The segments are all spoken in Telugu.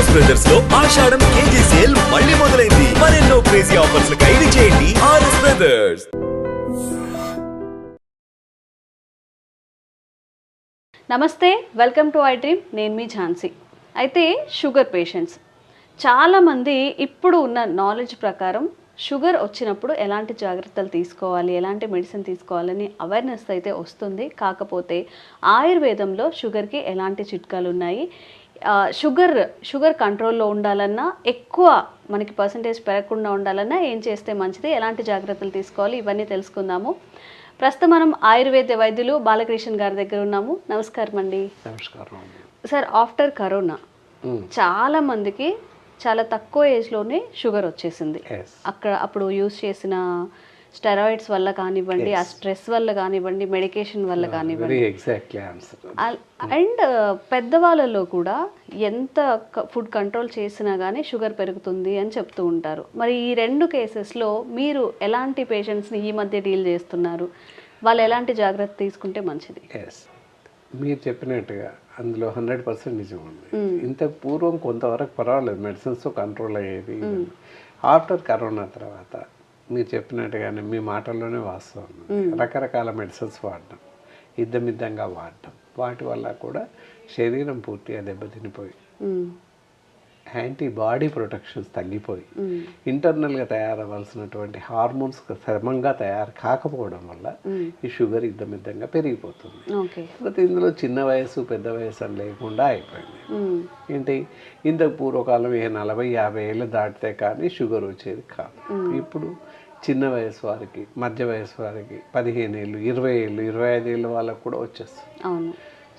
ఆర్ఎస్ బ్రదర్స్లో ఆషాఢం కేజీ సేల్ మళ్ళీ మొదలైంది. మరెన్నో క్రేజీ ఆఫర్స్ ఖైదీ చేయండి ఆర్ఎస్ బ్రదర్స్ నమస్తే వెల్కమ్ టు ఐ డ్రీమ్ నేను మీ ఝాన్సీ. అయితే షుగర్ పేషెంట్స్ చాలామంది ఇప్పుడు ఉన్న నాలెడ్జ్ ప్రకారం షుగర్ వచ్చినప్పుడు ఎలాంటి జాగ్రత్తలు తీసుకోవాలి ఎలాంటి మెడిసిన్ తీసుకోవాలని అవేర్నెస్ అయితే వస్తుంది. కాకపోతే ఆయుర్వేదంలో షుగర్కి ఎలాంటి చిట్కాలు ఉన్నాయి షుగర్ షుగర్ కంట్రోల్లో ఉండాలన్నా ఎక్కువ మనకి పర్సంటేజ్ పెరగకుండా ఉండాలన్నా ఏం చేస్తే మంచిది? ఎలాంటి జాగ్రత్తలు తీసుకోవాలి? ఇవన్నీ తెలుసుకుందాము. ప్రస్తుతం మనం ఆయుర్వేద వైద్యులు బాలకృష్ణ గారి దగ్గర ఉన్నాము. నమస్కారం అండి. నమస్కారం సార్ ఆఫ్టర్ కరోనా. చాలా మందికి చాలా తక్కువ ఏజ్లోనే షుగర్ వచ్చేసింది. అక్కడ అప్పుడు యూస్ చేసిన స్టెరాయిడ్స్ వల్ల కానివ్వండి ఆ స్ట్రెస్ వల్ల కానివ్వండి మెడికేషన్ వల్ల కానివ్వండి. అండ్ పెద్దవాళ్ళలో కూడా ఎంత ఫుడ్ కంట్రోల్ చేసినా కానీ షుగర్ పెరుగుతుంది అని చెప్తూ ఉంటారు. మరి ఈ రెండు కేసెస్లో మీరు ఎలాంటి పేషెంట్స్ని ఈ మధ్య డీల్ చేస్తున్నారు? వాళ్ళు ఎలాంటి జాగ్రత్త తీసుకుంటే మంచిది? మీరు చెప్పినట్టుగా అందులో హండ్రెడ్ పర్సెంట్ నిజం ఉంది. ఇంత పూర్వం కొంతవరకు పర్వాలేదు. మెడిసిన్స్తో కంట్రోల్ అయ్యేది ఆఫ్టర్ కరోనా తర్వాత మీరు చెప్పినట్టుగానే మీ మాటల్లోనే వాస్తవం. రకరకాల మెడిసిన్స్ వాడడం ఇద్దమిద్దంగా వాడడం. వాటి వల్ల కూడా శరీరం పూర్తిగా దెబ్బతినిపోయి. యాంటీబాడీ ప్రొటెక్షన్స్ తగ్గిపోయి ఇంటర్నల్గా తయారవ్వాల్సినటువంటి హార్మోన్స్ క్రమంగా తయారు కాకపోవడం వల్ల ఈ షుగర్ ఇద్దమిద్దంగా పెరిగిపోతుంది. తర్వాత ఇందులో చిన్న వయసు పెద్ద వయసు అని లేకుండా అయిపోయింది. ఏంటి? ఇంతకు పూర్వకాలం ఏ నలభై యాభై ఏళ్ళు దాటితే కానీ షుగర్ వచ్చేది కాదు. ఇప్పుడు చిన్న వయసు వారికి మధ్య వయసు వారికి పదిహేను ఏళ్ళు ఇరవై ఏళ్ళు ఇరవై ఐదు ఏళ్ళు వాళ్ళకు కూడా వచ్చేస్తుంది అవును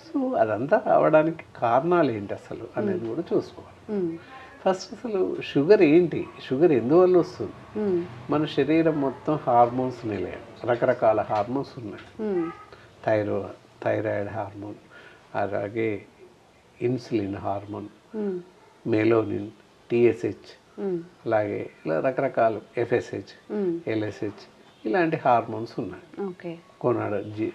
సో అదంతా రావడానికి కారణాలు ఏంటి అసలు అనేది కూడా చూసుకోవాలి. ఫస్ట్ అసలు షుగర్ ఏంటి షుగర్ ఎందువల్ల వస్తుంది. మన శరీరం మొత్తం హార్మోన్స్ నిలయం రకరకాల హార్మోన్స్ ఉన్నాయి. థైరో థైరాయిడ్ హార్మోన్ అలాగే ఇన్సులిన్ హార్మోన్. Melanin TSH. అలాగే ఇలా రకరకాల ఎఫ్ఎస్హెచ్. ఎల్ఎస్హెచ్ ఇలాంటి హార్మోన్స్ ఉన్నాయి. కొనాడ జి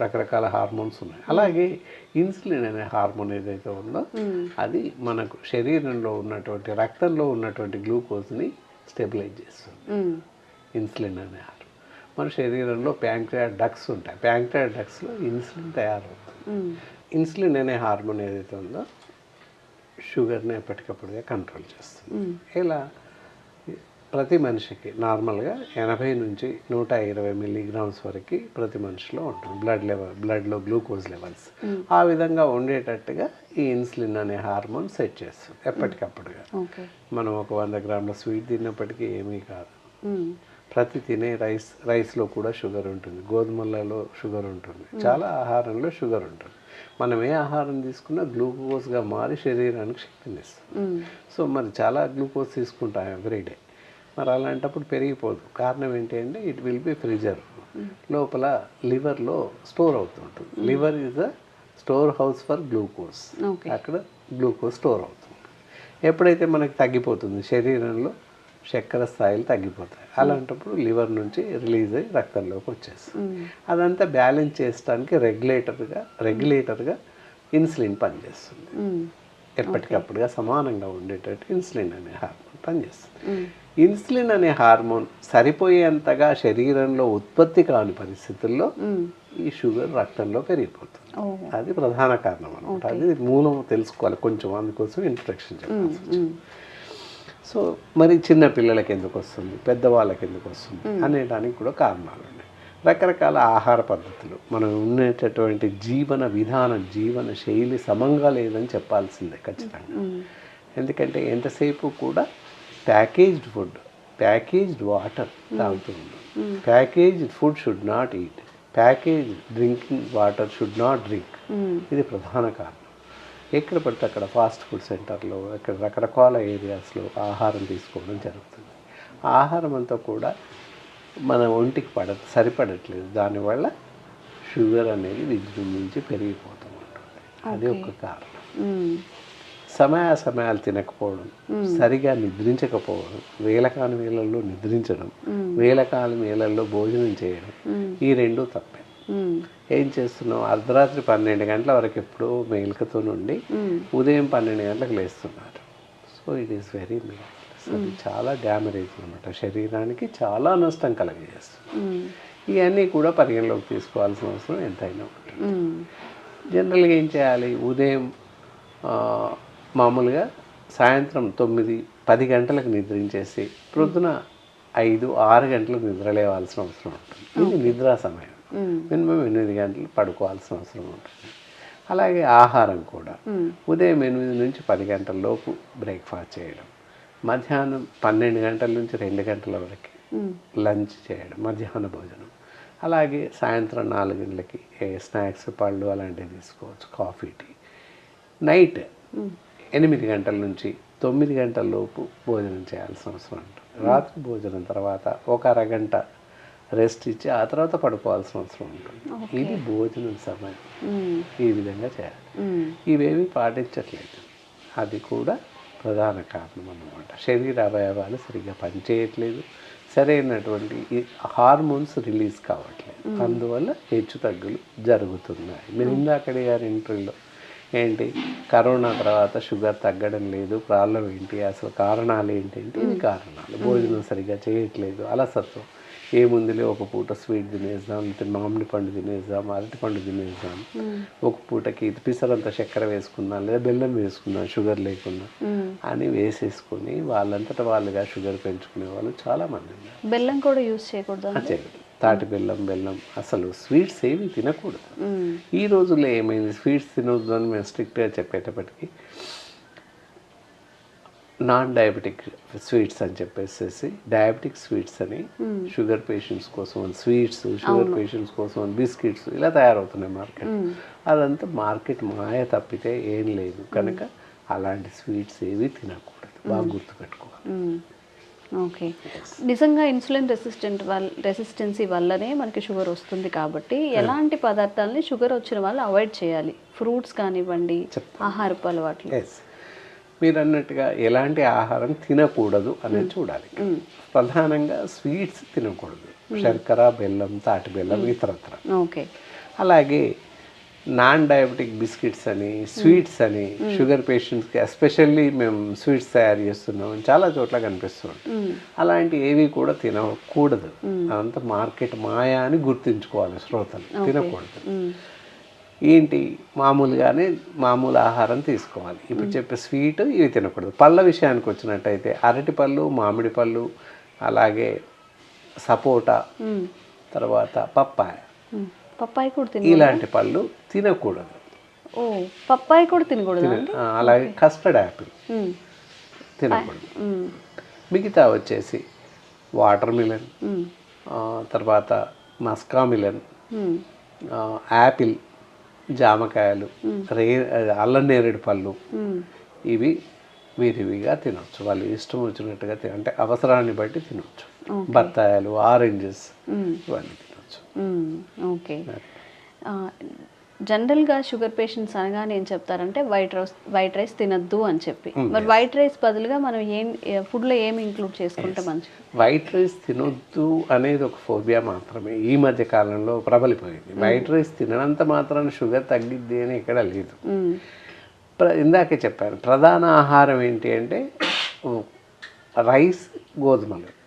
రకరకాల హార్మోన్స్ ఉన్నాయి. అలాగే ఇన్సులిన్ అనే హార్మోన్ ఏదైతే ఉందో అది మనకు శరీరంలో ఉన్నటువంటి రక్తంలో ఉన్నటువంటి గ్లూకోజ్ని స్టెబిలైజ్ చేస్తుంది. ఇన్సులిన్ అనే హార్మోన్. మన శరీరంలో ప్యాంక్రియా డక్స్ ఉంటాయి. ప్యాంక్రియా డక్స్లో ఇన్సులిన్ తయారవుతుంది. ఇన్సులిన్ అనే హార్మోన్ ఏదైతే ఉందో షుగర్ని ఎప్పటికప్పుడుగా కంట్రోల్ చేస్తుంది. ఇలా ప్రతి మనిషికి నార్మల్గా ఎనభై నుంచి నూట ఇరవై మిల్లీగ్రామ్స్ వరకు ప్రతి మనిషిలో ఉంటుంది. బ్లడ్ లెవెల్ బ్లడ్లో గ్లూకోజ్ లెవెల్స్. ఆ విధంగా ఉండేటట్టుగా ఈ ఇన్సులిన్ అనే హార్మోన్ సెట్ చేస్తుంది ఎప్పటికప్పుడుగా. మనం ఒక వంద గ్రాముల స్వీట్ తిన్నప్పటికీ ఏమీ కాదు. ప్రతి తినే రైస్ రైస్లో కూడా షుగర్ ఉంటుంది. గోధుమలలో షుగర్ ఉంటుంది. చాలా ఆహారంలో షుగర్ ఉంటుంది. మనం ఏ ఆహారం తీసుకున్నా గ్లూకోజ్గా మారి శరీరానికి శక్తిని ఇస్తుంది. సో మరి చాలా గ్లూకోజ్ తీసుకుంటాం ఎవ్రీడే మరి అలాంటప్పుడు పెరిగిపోదు. కారణం ఏంటి అంటే ఇట్ విల్ బి ఫ్రిజర్ లోపల లివర్లో స్టోర్ అవుతుంటుంది. Liver is the store house for glucose అక్కడ గ్లూకోజ్ స్టోర్ అవుతుంది. ఎప్పుడైతే మనకి తగ్గిపోతుంది శరీరంలో చక్కెర స్థాయిలు తగ్గిపోతాయి. అలాంటప్పుడు లివర్ నుంచి రిలీజ్ అయ్యి రక్తంలోకి వచ్చేస్తుంది. అదంతా బ్యాలెన్స్ చేయడానికి రెగ్యులేటర్గా రెగ్యులేటర్గా ఇన్సులిన్ పనిచేస్తుంది. ఎప్పటికప్పుడుగా సమానంగా ఉండేటట్టు ఇన్సులిన్ అనే హార్మోన్ పనిచేస్తుంది. ఇన్సులిన్ అనే హార్మోన్ సరిపోయేంతగా శరీరంలో ఉత్పత్తి కాని పరిస్థితుల్లో. ఈ షుగర్ రక్తంలో పెరిగిపోతుంది. అది ప్రధాన కారణం అనమాట అది మూలం తెలుసుకోవాలి. కొంచెం అందుకోసం ఇంట్రడక్షన్ చెప్పాలి మ్మ్. సో మరి చిన్న పిల్లలకి ఎందుకు వస్తుంది? పెద్దవాళ్ళకి ఎందుకు వస్తుంది? అనేదానికి కూడా కారణాలు ఉన్నాయి రకరకాల ఆహార పద్ధతులు మనం ఉండేటటువంటి జీవన విధానం జీవన శైలి సమంగా లేదని చెప్పాల్సిందే ఖచ్చితంగా. ఎందుకంటే ఎంతసేపు కూడా ప్యాకేజ్డ్ ఫుడ్ ప్యాకేజ్డ్ వాటర్ తాగుతుంది packaged food should not eat. Package drinking water should not drink. ఇది ప్రధాన కారణం. ఎక్కడ పడితే అక్కడ ఫాస్ట్ ఫుడ్ సెంటర్లో అక్కడ రకరకాల ఏరియాస్లో ఆహారం తీసుకోవడం జరుగుతుంది. ఆహారం అంతా కూడా మన ఒంటికి పడ సరిపడట్లేదు. దానివల్ల షుగర్ అనేది విజృంభించి పెరిగిపోతూ ఉంటుంది. అది ఒక కారణం. సమయ సమయాలు తినకపోవడం సరిగా నిద్రించకపోవడం వేలకాని వేళల్లో నిద్రించడం వేలకాని వేళల్లో భోజనం చేయడం ఈ రెండు తప్పే. ఏం చేస్తున్నావు? అర్ధరాత్రి పన్నెండు గంటల వరకు ఎప్పుడూ మేలుకతో నుండి. ఉదయం పన్నెండు గంటలకు లేస్తున్నారు. సో ఇట్ ఈస్ వెరీ అది చాలా డ్యామరేజ్ అనమాట శరీరానికి చాలా నష్టం కలగజేస్తుంది. ఇవన్నీ కూడా పరిగణలోకి తీసుకోవాల్సిన అవసరం ఎంతైనా ఉంటుంది. జనరల్గా ఏం చేయాలి? ఉదయం మామూలుగా సాయంత్రం తొమ్మిది పది గంటలకు నిద్రించేసి ప్రొద్దున ఐదు ఆరు గంటలకు నిద్ర లేవాల్సిన అవసరం ఉంటుంది. ఇది నిద్రా సమయం. మినిమం ఎనిమిది గంటలు పడుకోవాల్సిన అవసరం ఉంటుంది. అలాగే ఆహారం కూడా. ఉదయం ఎనిమిది నుంచి పది గంటల లోపు బ్రేక్ఫాస్ట్ చేయడం. మధ్యాహ్నం పన్నెండు గంటల నుంచి రెండు గంటల వరకు. లంచ్ చేయడం మధ్యాహ్న భోజనం. అలాగే సాయంత్రం నాలుగు గంటలకి స్నాక్స్ పళ్ళు అలాంటివి తీసుకోవచ్చు. Coffee tea. నైట్ ఎనిమిది గంటల నుంచి తొమ్మిది గంటల లోపు భోజనం చేయాల్సిన అవసరం ఉంటుంది. రాత్రి భోజనం తర్వాత ఒక అరగంట రెస్ట్ ఇచ్చి ఆ తర్వాత పడుకోవాల్సిన అవసరం ఉంటుంది. ఇది భోజనం సమయం. ఈ విధంగా చేయాలి. ఇవేమీ పాటించట్లేదు. అది కూడా ప్రధాన కారణం అన్నమాట. శరీర అవయవాలు సరిగ్గా పనిచేయట్లేదు. సరైనటువంటి హార్మోన్స్ రిలీజ్ కావట్లేదు. అందువల్ల హెచ్చు తగ్గులు జరుగుతున్నాయి. మీరు ఇందాకడే గారి ఇంటర్వ్యూలో ఏంటి? కరోనా తర్వాత షుగర్ తగ్గడం లేదు ప్రాబ్లం ఏంటి అసలు కారణాలు ఏంటి అంటే ఇవి కారణాలు. భోజనం సరిగ్గా చేయట్లేదు అలసత్వం. ఏముందిలే ఒక పూట స్వీట్ తినేద్దాం లేకపోతే మామిడి పండు తినేద్దాం అరటి పండు తినేద్దాం. ఒక పూటకి ఇది పిసరంత చక్కెర వేసుకుందాం లేదా బెల్లం వేసుకుందాం షుగర్ లేకుండా. అని వేసేసుకొని వాళ్ళంతట వాళ్ళుగా షుగర్ పెంచుకునే వాళ్ళు చాలా మంది ఉన్నారు. బెల్లం కూడా యూజ్ చేయకూడదు. తాటి బెల్లం బెల్లం అసలు స్వీట్స్ ఏవి తినకూడదు. ఈ రోజుల్లో ఏమైంది? స్వీట్స్ తినొద్దు అని మేము స్ట్రిక్ట్గా చెప్పేటప్పటికి నాన్ డయాబెటిక్ స్వీట్స్ అని చెప్పేసి డయాబెటిక్ స్వీట్స్ అని షుగర్ పేషెంట్స్ కోసం స్వీట్స్ షుగర్ పేషెంట్స్ కోసం బిస్కెట్స్ ఇలా తయారవుతున్నాయి మార్కెట్. అదంతా మార్కెట్ మాయ తప్పితే ఏం లేదు. కనుక అలాంటి స్వీట్స్ ఏవి తినకూడదు. బాగా గుర్తుపెట్టుకోవాలి. ఓకే. నిజంగా ఇన్సులిన్ రెసిస్టెంట్ వల్ల రెసిస్టెన్సీ వల్లనే మనకి షుగర్ వస్తుంది కాబట్టి ఎలాంటి పదార్థాలని షుగర్ వచ్చిన వాళ్ళు అవాయిడ్ చేయాలి. ఫ్రూట్స్ కానివ్వండి ఆహారపు అలవాట్లు. ఎస్ మీరు అన్నట్టుగా ఎలాంటి ఆహారం తినకూడదు అనేది చూడాలి. ప్రధానంగా స్వీట్స్ తినకూడదు. శర్కర బెల్లం తాటి బెల్లం ఇతరత్ర. ఓకే. అలాగే నాన్ డయాబెటిక్ బిస్కెట్స్ అని స్వీట్స్ అని షుగర్ పేషెంట్స్కి ఎస్పెషల్లీ మేము స్వీట్స్ తయారు చేస్తున్నాం. చాలా చోట్ల కనిపిస్తుంది అలాంటి ఏవి కూడా తినకూడదు. అదంతా మార్కెట్ మాయా అని గుర్తుంచుకోవాలి శ్రోతలు. తినకూడదు. ఏంటి? మామూలుగానే మామూలు ఆహారం తీసుకోవాలి. ఇప్పుడు చెప్పే స్వీట్ ఇవి తినకూడదు. పళ్ళ విషయానికి వచ్చినట్టయితే అరటి పళ్ళు మామిడి పళ్ళు అలాగే సపోటా. తర్వాత పప్పాయ. పప్పాయి కూడా తిన ఇలాంటి పళ్ళు తినకూడదు ఓ పప్పాయి కూడా తినకూడదు అలాగే కస్టర్డ్ యాపిల్. తినకూడదు. మిగతా వచ్చేసి వాటర్ మిలన్. తర్వాత మస్కా మిలన్. యాపిల్ జామకాయలు రే అల్లం నేరేడు పళ్ళు. ఇవి విరివిగా తినొచ్చు వాళ్ళు ఇష్టం వచ్చినట్టుగా తిన అంటే అవసరాన్ని బట్టి తినొచ్చు బత్తాయిలు ఆరెంజెస్. ఇవన్నీ మ్మ్. ఓకే. జనరల్గా షుగర్ పేషెంట్స్ అనగానే ఏం చెప్తారంటే వైట్ రైస్ వైట్ రైస్ తినద్దు అని చెప్పి. మరి వైట్ రైస్ బదులుగా మనం ఏం ఫుడ్లో ఏం ఇంక్లూడ్ చేసుకుంటే మంచిది? వైట్ రైస్ తినొద్దు అనేది ఒక ఫోబియా మాత్రమే. ఈ మధ్య కాలంలో ప్రబలిపోయింది. వైట్ రైస్ తిననంత మాత్రాన షుగర్ తగ్గిద్ది అని ఎక్కడ లేదు. ఇందాకే చెప్పాను ప్రధాన ఆహారం ఏంటి అంటే రైస్ గోధుమలు.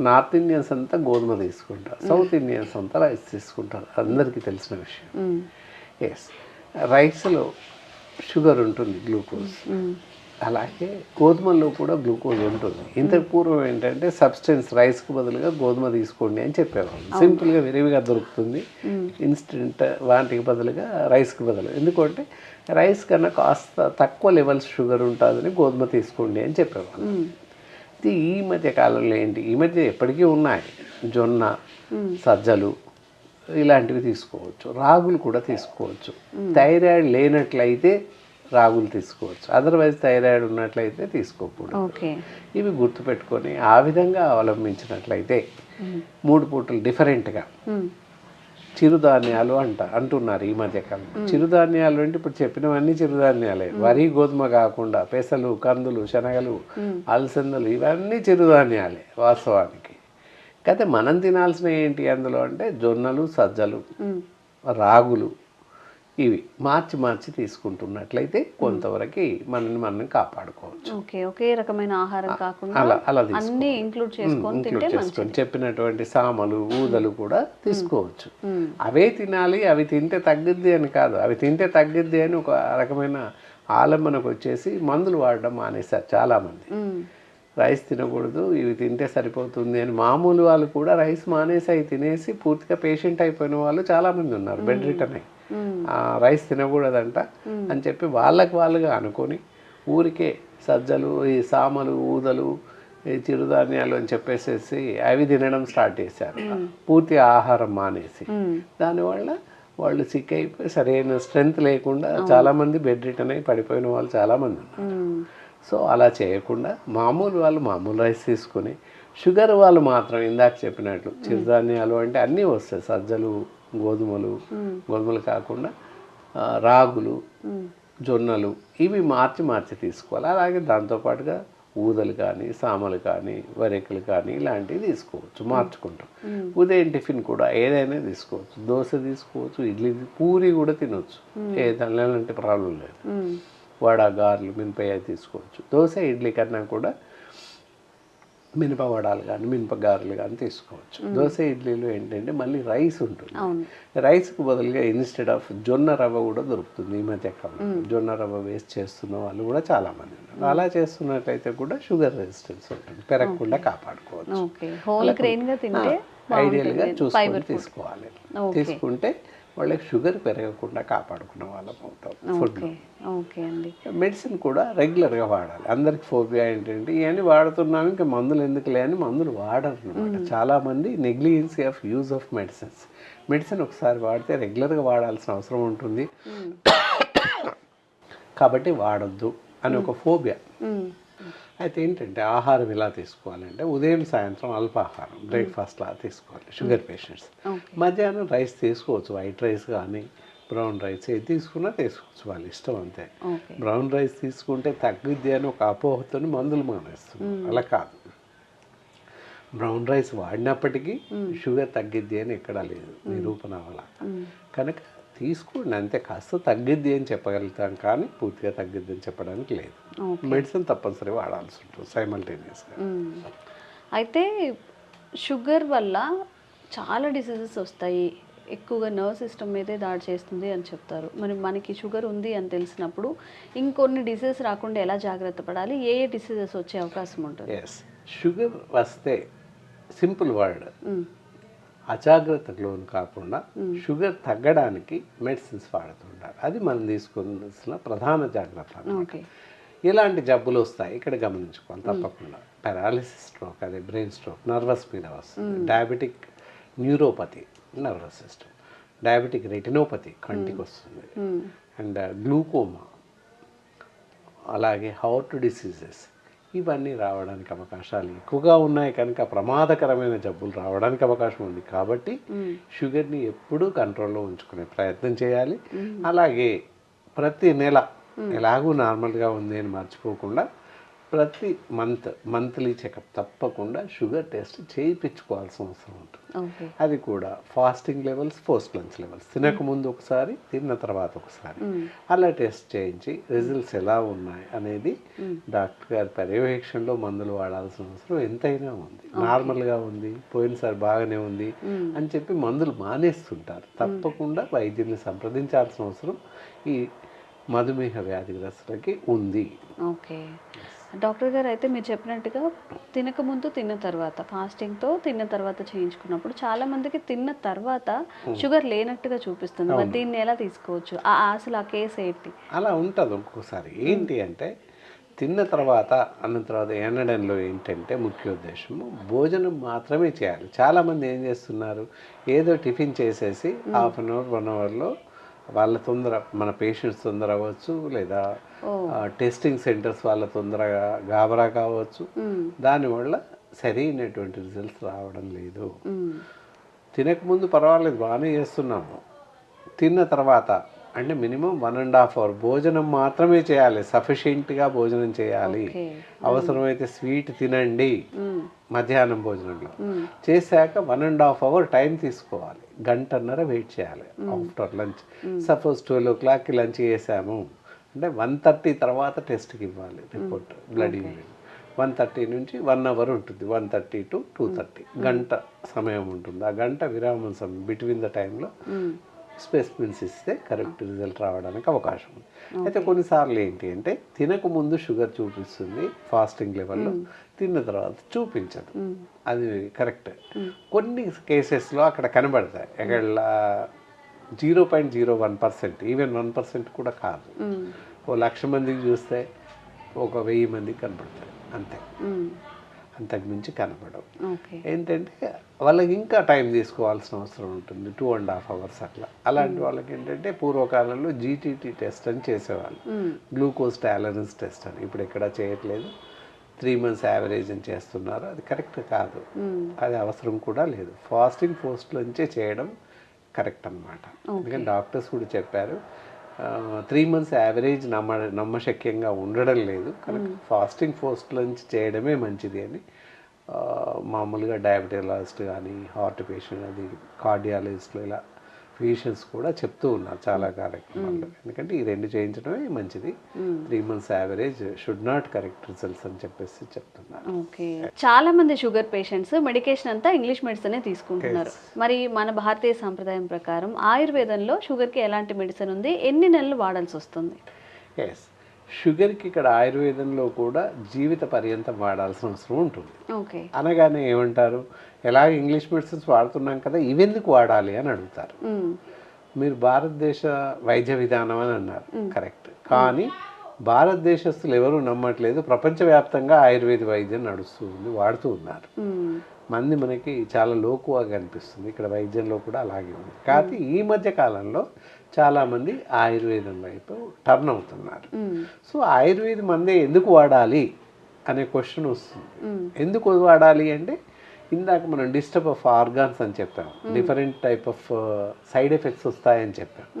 నార్త్ ఇండియన్స్ అంతా గోధుమ తీసుకుంటారు. సౌత్ ఇండియన్స్ అంతా రైస్ తీసుకుంటారు. అందరికీ తెలిసిన విషయం. ఎస్ రైస్లో షుగర్ ఉంటుంది గ్లూకోజ్. అలాగే గోధుమల్లో కూడా గ్లూకోజ్ ఉంటుంది. ఇంతకు పూర్వం ఏంటంటే సబ్స్టెన్స్ రైస్కి బదులుగా గోధుమ తీసుకోండి అని చెప్పేవాళ్ళు. సింపుల్గా విరివిగా దొరుకుతుంది. ఇన్స్టెంట్ వాటికి బదులుగా రైస్కి బదులు. ఎందుకంటే రైస్ కన్నా కాస్త తక్కువ లెవెల్స్ షుగర్ ఉంటుందని గోధుమ తీసుకోండి అని చెప్పేవాళ్ళు. ఇది ఈ మధ్య కాలంలో ఏంటి? ఈ మధ్య ఎప్పటికీ ఉన్నాయి. జొన్న సజ్జలు ఇలాంటివి తీసుకోవచ్చు. రాగులు కూడా తీసుకోవచ్చు. థైరాయిడ్ లేనట్లయితే రాగులు తీసుకోవచ్చు. అదర్వైజ్ థైరాయిడ్ ఉన్నట్లయితే తీసుకోకూడదు. ఓకే. ఇవి గుర్తుపెట్టుకొని ఆ విధంగా అవలంబించినట్లయితే మూడు పూటలు డిఫరెంట్గా. చిరుధాన్యాలు అంట అంటున్నారు ఈ మధ్య కాలంలో. చిరుధాన్యాలు అంటే ఇప్పుడు చెప్పినవన్నీ చిరుధాన్యాలే. వరి గోధుమ కాకుండా పెసలు కందులు శనగలు అలసందలు ఇవన్నీ చిరుధాన్యాలే వాస్తవానికి. అయితే మనం తినాల్సిన ఏంటి అందులో అంటే జొన్నలు సజ్జలు. రాగులు ఇవి మార్చి మార్చి తీసుకుంటున్నట్లయితే కొంతవరకు మనని మనం కాపాడుకోవచ్చు. ఓకే ఒకే రకమైన ఆహారం కాకుండా అలా అలా అన్ని ఇంక్లూడ్ చేసుకొని ఇంక్లూడ్ చేసుకొని చెప్పినటువంటి సామలు ఊదలు కూడా తీసుకోవచ్చు. అవే తినాలి అవి తింటే తగ్గుద్ది అని కాదు. అవి తింటే తగ్గుద్ది అని ఒక రకమైన ఆలంబనకు వచ్చేసి మందులు వాడడం మానేశారు చాలామంది. రైస్ తినకూడదు ఇవి తింటే సరిపోతుంది అని మామూలు వాళ్ళు కూడా రైస్ మానేసి అవి తినేసి పూర్తిగా పేషెంట్ అయిపోయిన వాళ్ళు చాలామంది ఉన్నారు బెడ్ రిటర్న్ అయ్యి. రైస్ తినకూడదంట అని చెప్పి వాళ్ళకి వాళ్ళుగా అనుకొని ఊరికే సజ్జలు ఈ సామలు ఊదలు ఈ చిరుధాన్యాలు అని చెప్పేసేసి అవి తినడం స్టార్ట్ చేశారు. పూర్తి ఆహారం మానేసి. దానివల్ల వాళ్ళు సిక్ అయిపోయి సరైన స్ట్రెంగ్త్ లేకుండా చాలామంది బెడ్ రిటర్న్ అయి పడిపోయిన వాళ్ళు చాలామంది ఉన్నారు. సో అలా చేయకుండా మామూలు వాళ్ళు మామూలు రైస్ తీసుకొని షుగర్ వాళ్ళు మాత్రం ఇందాక చెప్పినట్లు చిరుధాన్యాలు అంటే అన్నీ వస్తాయి. సజ్జలు గోధుమలు గోధుమలు కాకుండా రాగులు. జొన్నలు ఇవి మార్చి మార్చి తీసుకోవాలి. అలాగే దాంతోపాటుగా ఊదలు కానీ సామలు కానీ వరికలు కానీ ఇలాంటివి తీసుకోవచ్చు మార్చుకుంటాం. ఉదయం టిఫిన్ కూడా ఏదైనా తీసుకోవచ్చు. దోశ తీసుకోవచ్చు ఇడ్లీ పూరి కూడా తినొచ్చు. ఏదైనా అంటే ప్రాబ్లం లేదు. వడ గారెలు మినపయ్య తీసుకోవచ్చు. దోశ ఇడ్లీ కన్నా కూడా మినప వడాలు కానీ మినప గారెలు కానీ తీసుకోవచ్చు. దోశ ఇడ్లీలు ఏంటంటే మళ్ళీ రైస్ ఉంటుంది. రైస్కి బదులుగా ఇన్స్టెడ్ ఆఫ్ జొన్న రవ్వ కూడా దొరుకుతుంది ఈ మధ్య కాలంలో. జొన్న రవ్వ వేస్ట్ చేస్తున్న వాళ్ళు కూడా చాలా మంది ఉన్నారు. అలా చేస్తున్నట్లయితే కూడా షుగర్ రెసిస్టెన్స్ ఉంటుంది. పెరగకుండా కాపాడుకోవచ్చు. ఐడియల్గా చూసుకొని తీసుకోవాలి. తీసుకుంటే వాళ్ళకి షుగర్ పెరగకుండా కాపాడుకున్న వాళ్ళం అవుతాం ఫుడ్ ఓకే అండి. మెడిసిన్ కూడా రెగ్యులర్గా వాడాలి. అందరికి ఫోబియా ఏంటంటే ఇవన్నీ వాడుతున్నాం ఇంకా మందులు ఎందుకు లేని మందులు వాడరు అనమాట చాలామంది negligence of use of medicines. Medicine ఒకసారి వాడితే రెగ్యులర్గా వాడాల్సిన అవసరం ఉంటుంది. కాబట్టి వాడొద్దు అని ఒక ఫోబియా. అయితే ఏంటంటే ఆహారం ఎలా తీసుకోవాలంటే ఉదయం సాయంత్రం అల్పాహారం బ్రేక్ఫాస్ట్ లా తీసుకోవాలి షుగర్ పేషెంట్స్ మధ్యాహ్నం రైస్ తీసుకోవచ్చు వైట్ రైస్ కానీ బ్రౌన్ రైస్ ఏది తీసుకున్నా తీసుకోవచ్చు వాళ్ళ ఇష్టం అంతే. బ్రౌన్ రైస్ తీసుకుంటే తగ్గుద్ది అని ఒక అపోహతో మందులు మానేస్తున్నారు. అలా కాదు. బ్రౌన్ రైస్ వాడినప్పటికీ షుగర్ తగ్గిద్ది అని ఎక్కడా లేదు నిరూపణ వల్ల కనుక తీసుకోండి అంతే కాస్త తగ్గిద్ది అని చెప్పగలుగుతాం కానీ పూర్తిగా తగ్గిద్ది అని చెప్పడానికి లేదు. మెడిసిన్ తప్పనిసరి వాడాల్సి ఉంటుంది సైమల్టేనియస్గా. అయితే షుగర్ వల్ల చాలా డిసీజెస్ వస్తాయి. ఎక్కువగా నర్వ్ సిస్టమ్ మీదే దాడి చేస్తుంది అని చెప్తారు. మరి మనకి షుగర్ ఉంది అని తెలిసినప్పుడు ఇంకొన్ని డిసీజెస్ రాకుండా ఎలా జాగ్రత్త పడాలి? ఏ ఏ డిసీజెస్ వచ్చే అవకాశం ఉంటుంది? ఎస్ షుగర్ వస్తే సింపుల్ వర్డ్. అజాగ్రత్తకు లోను కాకుండా షుగర్ తగ్గడానికి మెడిసిన్స్ వాడుతుంటారు. అది మనం తీసుకోవాల్సిన ప్రధాన జాగ్రత్త ఇలాంటి జబ్బులు వస్తాయి. ఇక్కడ గమనించుకోవాలి. తప్పకుండా. పారాలిసిస్ స్ట్రోక్ అదే బ్రెయిన్ స్ట్రోక్ నర్వస్ మీద వస్తుంది. Diabetic neuropathy nervous system. Diabetic retinopathy కంటికి వస్తుంది. అండ్ గ్లూకోమా అలాగే హార్ట్ డిసీజెస్ ఇవన్నీ రావడానికి అవకాశాలు ఎక్కువగా ఉన్నాయి. కనుక ప్రమాదకరమైన జబ్బులు రావడానికి అవకాశం ఉంది. కాబట్టి షుగర్ని ఎప్పుడూ కంట్రోల్లో ఉంచుకునే ప్రయత్నం చేయాలి. అలాగే ప్రతి నెల ఎలాగూ నార్మల్గా ఉంది అని మర్చిపోకుండా ప్రతి మంత్ మంత్లీ చెకప్ తప్పకుండా షుగర్ టెస్ట్ చేయించుకోవాల్సిన అవసరం ఉంటుంది. అది కూడా fasting levels post lunch levels. తినక ముందు ఒకసారి తిన్న తర్వాత ఒకసారి. అలా టెస్ట్ చేయించి రిజల్ట్స్ ఎలా ఉన్నాయి అనేది డాక్టర్ గారి పర్యవేక్షణలో మందులు వాడాల్సిన అవసరం ఎంతైనా ఉంది. నార్మల్గా ఉంది పోయినసారి బాగానే ఉంది అని చెప్పి మందులు మానేస్తుంటారు. తప్పకుండా వైద్యుల్ని సంప్రదించాల్సిన అవసరం ఈ మధుమేహ వ్యాధిగ్రస్తులకి ఉంది. ఓకే. డాక్టర్ గారు అయితే మీరు చెప్పినట్టుగా తినక ముందు తిన్న తర్వాత ఫాస్టింగ్తో తిన్న తర్వాత చేయించుకున్నప్పుడు చాలా మందికి తిన్న తర్వాత షుగర్ లేనట్టుగా చూపిస్తుంది. మరి దీన్ని ఎలా తీసుకోవచ్చు? ఆ అసలు ఆ కేసు ఏంటి? అలా ఉంటుంది ఒక్కోసారి. ఏంటి అంటే తిన్న తర్వాత అన్న తర్వాత ఎనడంలో ఏంటంటే ముఖ్య ఉద్దేశము భోజనం మాత్రమే చేయాలి. చాలామంది ఏం చేస్తున్నారు? ఏదో టిఫిన్ చేసేసి హాఫ్ అన్ అవర్ వన్ అవర్లో వాళ్ళ తొందర మన పేషెంట్స్ తొందర అవ్వచ్చు లేదా టెస్టింగ్ సెంటర్స్ వాళ్ళ తొందరగా గాబరా కావచ్చు. దానివల్ల సరైనటువంటి రిజల్ట్స్ రావడం లేదు. తినకముందు పర్వాలేదు బాగానే చేస్తున్నాము తిన్న తర్వాత అంటే minimum one and half hour భోజనం మాత్రమే చేయాలి. సఫిషియెంట్గా భోజనం చేయాలి. అవసరమైతే స్వీట్ తినండి. మధ్యాహ్నం భోజనంలో. చేశాక one and half hour time తీసుకోవాలి. గంటన్నర వెయిట్ చేయాలి. After lunch. సపోజ్ ట్వెల్వ్ ఓ క్లాక్కి లంచ్ చేసాము. అంటే వన్ థర్టీ తర్వాత టెస్ట్కి ఇవ్వాలి report blood urine one thirty నుంచి వన్ అవర్ ఉంటుంది. One thirty to two thirty. గంట సమయం ఉంటుంది. ఆ గంట విరామం సమయం బిట్వీన్ ద టైంలో స్పెసిమెన్స్ ఇస్తే కరెక్ట్ రిజల్ట్ రావడానికి అవకాశం ఉంది. అయితే కొన్నిసార్లు ఏంటి అంటే తినక ముందు షుగర్ చూపిస్తుంది ఫాస్టింగ్ లెవెల్లో తిన్న తర్వాత చూపించదు. అది కరెక్ట్. కొన్ని కేసెస్లో అక్కడ కనబడతాయి. అక్కడ zero point zero one percent even one percent కూడా కాదు. ఓ లక్ష మందికి చూస్తే ఒక వెయ్యి మందికి కనబడతాయి. అంతే. మ్మ్. అంతకు మించి కనపడవు. ఓకే. ఏంటంటే వాళ్ళకి ఇంకా టైం తీసుకోవాల్సిన అవసరం ఉంటుంది టూ అండ్ హాఫ్ అవర్స్ అట్లా. అలాంటి వాళ్ళకి ఏంటంటే పూర్వకాలంలో జీటీటీ టెస్ట్ అని చేసేవాళ్ళు. గ్లూకోజ్ టాలరెన్స్ టెస్ట్ అని. ఇప్పుడు ఎక్కడా చేయట్లేదు. త్రీ మంత్స్ యావరేజ్ అని చేస్తున్నారు. అది కరెక్ట్ కాదు. అది అవసరం కూడా లేదు. ఫాస్టింగ్ పోస్ట్లోంచే చేయడం కరెక్ట్ అన్నమాట. ఎందుకంటే డాక్టర్స్ కూడా చెప్పారు త్రీ మంత్స్ యావరేజ్ నమ్మ నమ్మశక్యంగా ఉండడం లేదు. కనుక ఫాస్టింగ్ పోస్ట్లోంచి చేయడమే మంచిది అని మామూలుగా డయాబెటిలాజిస్ట్ కానీ హార్ట్ పేషెంట్ అది కార్డియాలజిస్ట్లు ఇలా ఫిజిషియన్స్ కూడా చెప్తూ ఉన్నారు చాలా కార్యక్రమాల్లో. ఎందుకంటే ఈ రెండు చేయించడమే మంచిది. Three months average should not correct results అని చెప్పేసి చెప్తున్నారు. ఓకే. చాలా మంది షుగర్ పేషెంట్స్ మెడికేషన్ అంతా ఇంగ్లీష్ మెడిసినే తీసుకుంటున్నారు. మరి మన భారతీయ సాంప్రదాయం ప్రకారం ఆయుర్వేదంలో షుగర్కి ఎలాంటి మెడిసిన్ ఉంది? ఎన్ని నెలలు వాడాల్సి వస్తుంది? ఎస్ షుగర్కి ఇక్కడ ఆయుర్వేదంలో కూడా జీవిత పర్యంతం వాడాల్సిన అవసరం ఉంటుంది. ఓకే. అనగానే ఏమంటారు? ఎలా ఇంగ్లీష్ మెడిసిన్స్ వాడుతున్నాం కదా ఇవెందుకు వాడాలి అని అడుగుతారు. మీరు భారతదేశ వైద్య విధానం అని అన్నారు. కరెక్ట్. కానీ భారతదేశస్తులు ఎవరు నమ్మట్లేదు. ప్రపంచవ్యాప్తంగా ఆయుర్వేద వైద్యం నడుస్తూ ఉంది వాడుతూ ఉన్నారు. మంది మనకి చాలా లోకువాగా అనిపిస్తుంది. ఇక్కడ వైద్యంలో కూడా అలాగే ఉంది. కాకపోతే ఈ మధ్య కాలంలో చాలామంది ఆయుర్వేదం వైపు టర్న్ అవుతున్నారు. సో ఆయుర్వేద మందే ఎందుకు వాడాలి అనే క్వశ్చన్ వస్తుంది. ఎందుకు వాడాలి అంటే ఇందాక మనం డిస్టర్బ్ ఆఫ్ ఆర్గాన్స్ అని చెప్పాం. Different type of side effects వస్తాయని చెప్పాం.